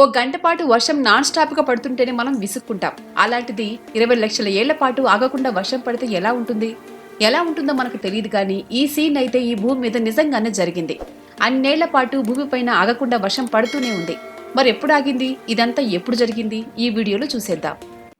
ఓ గంట పాటు వర్షం నాన్ స్టాప్గా పడుతుంటేనే మనం విసుక్కుంటాం. అలాంటిది ఇరవై లక్షల ఏళ్ళ పాటు ఆగకుండా వర్షం పడితే ఎలా ఉంటుంది? ఎలా ఉంటుందో మనకు తెలియదు కానీ ఈ సీన్ అయితే ఈ భూమి మీద నిజంగానే జరిగింది. అన్నేళ్ళ పాటు భూమిపైన ఆగకుండా వర్షం పడుతూనే ఉంది. మరి ఎప్పుడు ఆగింది? ఇదంతా ఎప్పుడు జరిగింది? ఈ వీడియోలో చూసేద్దాం.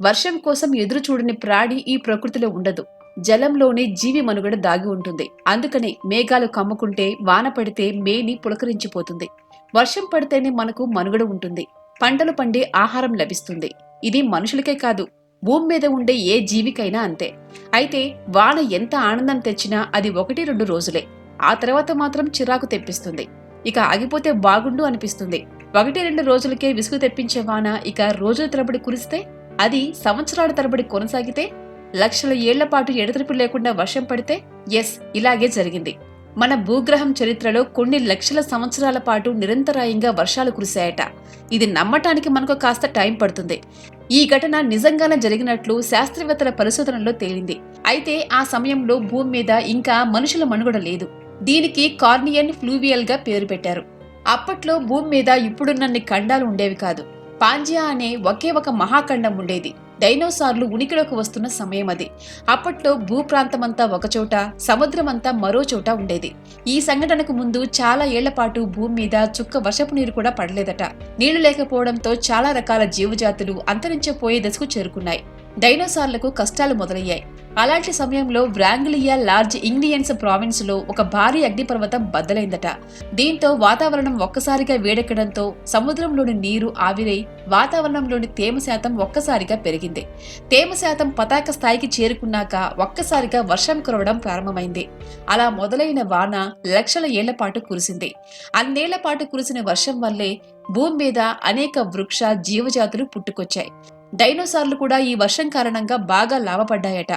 వర్షం కోసం ఎదురు చూడని ప్రాణి ఈ ప్రకృతిలో ఉండదు. జలంలోనే జీవి మనుగడ దాగి ఉంటుంది. అందుకనే మేఘాలు కమ్ముకుంటే వాన పడితే మేని పులకరించిపోతుంది. వర్షం పడితేనే మనకు మనుగడ ఉంటుంది. పంటలు పండి ఆహారం లభిస్తుంది. ఇది మనుషులకే కాదు భూమి మీద ఉండే ఏ జీవికైనా అంతే. అయితే వాన ఎంత ఆనందం తెచ్చినా అది ఒకటి రెండు రోజులే. ఆ తర్వాత మాత్రం చిరాకు తెప్పిస్తుంది. ఇక ఆగిపోతే బాగుండు అనిపిస్తుంది. ఒకటి రెండు రోజులకే విసుగు తెప్పించే వాన ఇక రోజుల తరబడి కురిస్తే అది సంవత్సరాల తరబడి కొనసాగితే లక్షల ఏళ్ళ పాటు ఎడతెరిపి లేకుండా వర్షం పడితే ఎస్ ఇలాగే జరిగింది. మన భూగ్రహం చరిత్రలో కొన్ని లక్షల సంవత్సరాల పాటు నిరంతరాయంగా వర్షాలు కురిశాయట. ఇది నమ్మటానికి మనకు కాస్త టైం పడుతుంది. ఈ ఘటన నిజంగానే జరిగినట్లు శాస్త్రవేత్తల పరిశోధనలో తేలింది. అయితే ఆ సమయంలో భూమి మీద ఇంకా మనుషుల మనుగడ లేదు. దీనికి కార్నియన్ ఫ్లూవియల్గా పేరు పెట్టారు. అప్పట్లో భూమి మీద ఇప్పుడున్నన్ని ఖండాలు ఉండేవి కాదు. పాంజియా అనే ఒకే ఒక మహాఖండం ఉండేది. డైనోసార్లు ఉనికిలోకి వస్తున్న సమయం అది. అప్పట్లో భూప్రాంతమంతా ఒకచోట సముద్రమంతా మరో చోట ఉండేది. ఈ సంఘటనకు ముందు చాలా ఏళ్ళ పాటు భూమి మీద చుక్క వర్షపు నీరు కూడా పడలేదట. నీళ్ళు లేకపోవడంతో చాలా రకాల జీవజాతులు అంతరించిపోయే దశకు చేరుకున్నాయి. డైనోసార్లకు కష్టాలు మొదలయ్యాయి. అలాంటి సమయంలో వ్రాంగ్లియా లార్జ్ ఇంగ్లియన్స్ ప్రావిన్స్లో ఒక భారీ అగ్నిపర్వతం బద్దలైందట. దీంతో వాతావరణం ఒక్కసారిగా వేడెక్కడంతో సముద్రంలోని నీరు ఆవిరై వాతావరణంలోని తేమ శాతం ఒక్కసారిగా పెరిగింది. తేమ శాతం పతాక స్థాయికి చేరుకున్నాక ఒక్కసారిగా వర్షం కురవడం ప్రారంభమైంది. అలా మొదలైన వాన లక్షల ఏళ్ళ పాటు కురిసింది. అన్నేళ్ళ పాటు కురిసిన వర్షం వల్లే భూమి మీద అనేక వృక్ష జీవజాతులు పుట్టుకొచ్చాయి. డైనోసార్లు కూడా ఈ వర్షం కారణంగా బాగా లాభపడ్డాయట.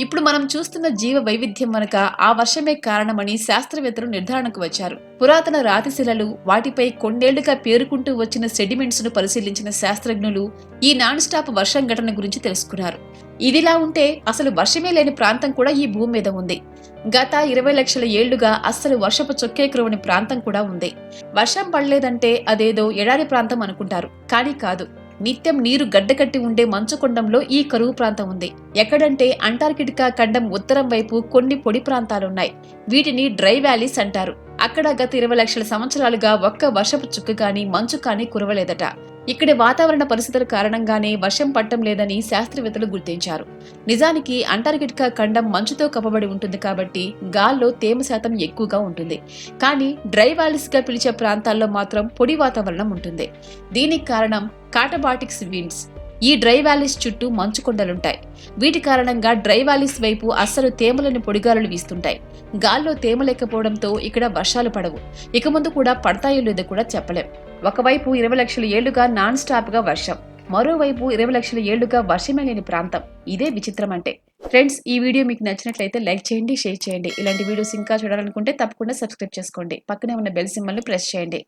ఇప్పుడు మనం చూస్తున్న జీవ వైవిధ్యం వనక ఆ వర్షమే కారణమని శాస్త్రవేత్తలు నిర్ధారణకు వచ్చారు. పురాతన రాతిశిలలు వాటిపై కొండేళ్ళుగా పేరుకుంటూ వచ్చిన సెడిమెంట్స్ను పరిశీలించిన శాస్త్రజ్ఞులు ఈ నాన్ స్టాప్ వర్షం ఘటన గురించి తెలుసుకున్నారు. ఇదిలా ఉంటే అసలు వర్షమే లేని ప్రాంతం కూడా ఈ భూమి మీద ఉంది. గత ఇరవై లక్షల ఏళ్ళుగా అస్సలు వర్షపు చొక్కే కురవని ప్రాంతం కూడా ఉంది. వర్షం పడలేదంటే అదేదో ఎడారి ప్రాంతం అనుకుంటారు. కానీ కాదు. నిత్యం నీరు గడ్డకట్టి ఉండే మంచుకొండంలో ఈ కరువు ప్రాంతం ఉంది. ఎక్కడంటే అంటార్కిటికా ఖండం ఉత్తరం వైపు కొన్ని పొడి ప్రాంతాలున్నాయి. వీటిని డ్రై వ్యాలీస్ అంటారు. అక్కడ గత ఇరవై లక్షల సంవత్సరాలుగా ఒక్క వర్షపు చుక్క కానీ మంచు కానీ కురవలేదట. ఇక్కడి వాతావరణ పరిస్థితుల కారణంగానే వర్షం పట్టడం లేదని శాస్త్రవేత్తలు గుర్తించారు. నిజానికి అంటార్కిటికా ఖండం మంచుతో కప్పబడి ఉంటుంది కాబట్టి గాల్లో తేమ శాతం ఎక్కువగా ఉంటుంది. కానీ డ్రై వ్యాలీస్గా పిలిచే ప్రాంతాల్లో మాత్రం పొడి వాతావరణం ఉంటుంది. దీనికి కారణం కాటబాటిక్స్ విండ్స్. ఈ డ్రై వ్యాలీస్ చుట్టూ మంచు కొండలుంటాయి. వీటి కారణంగా డ్రై వ్యాలీస్ వైపు అస్సలు తేమలని పొడిగాలులు వీస్తుంటాయి. గాల్లో తేమ లేకపోవడంతో ఇక్కడ వర్షాలు పడవు. ఇక ముందు కూడా పడతాయో లేదో కూడా చెప్పలేం. ఒకవైపు ఇరవై లక్షల ఏళ్ళుగా నాన్ స్టాప్గా వర్షం మరోవైపు ఇరవై లక్షల ఏళ్ళుగా వర్షమే లేని ప్రాంతం. ఇదే విచిత్రం అంటే ఫ్రెండ్స్ ఈ వీడియో మీకు నచ్చినట్లయితే లైక్ చేయండి షేర్ చేయండి. ఇలాంటి వీడియోస్ ఇంకా చూడాలనుకుంటే తప్పకుండా సబ్స్క్రైబ్ చేసుకోండి. పక్కనే ఉన్న బెల్ సింబల్ని ప్రెస్ చేయండి.